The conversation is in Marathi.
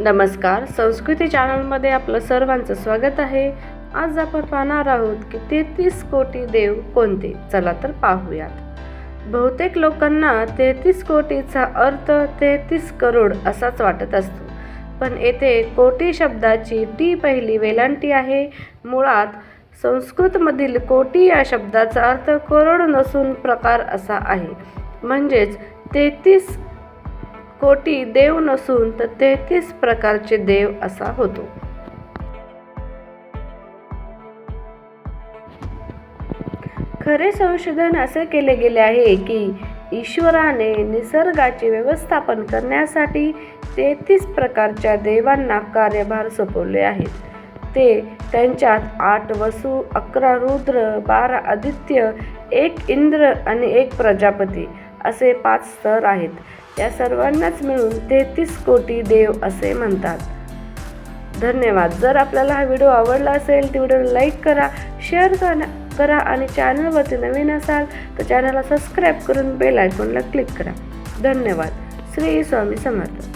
नमस्कार संस्कृती चॅनलमध्ये आपलं सर्वांचं स्वागत आहे. आज आपण पाहणार आहोत की तेहतीस कोटी देव कोणते? चला तर पाहूयात. बहुतेक लोकांना तेहतीस कोटीचा अर्थ तेहतीस करोड असाच वाटत असतो. पण येथे कोटी शब्दाची टी पहिली वेलांटी आहे. मुळात संस्कृतमधील कोटी या शब्दाचा अर्थ करोड नसून प्रकार असा आहे. म्हणजेच तेहतीस कोटी देव नसून तर तेहतीस प्रकारचे देव असा होतो. खरे संशोधन असे केले गेले आहे की ईश्वराने निसर्गाचे व्यवस्थापन करण्यासाठी तेहतीस प्रकारच्या देवांना कार्यभार सोपवले आहेत. ते त्यांच्यात आठ वसू अकरा रुद्र बारा आदित्य एक इंद्र आणि एक प्रजापती असे पाच स्तर आहेत. या सर्वांनाच मिळून तेहतीस कोटी देव असे म्हणतात. धन्यवाद. जर आपल्याला हा व्हिडिओ आवडला असेल तर व्हिडिओ लाईक करा शेअर करा करा आणि चॅनलवरती नवीन असाल तर चॅनलला सबस्क्राईब करून बेल आयकॉनला क्लिक करा. धन्यवाद. श्री स्वामी समर्थ.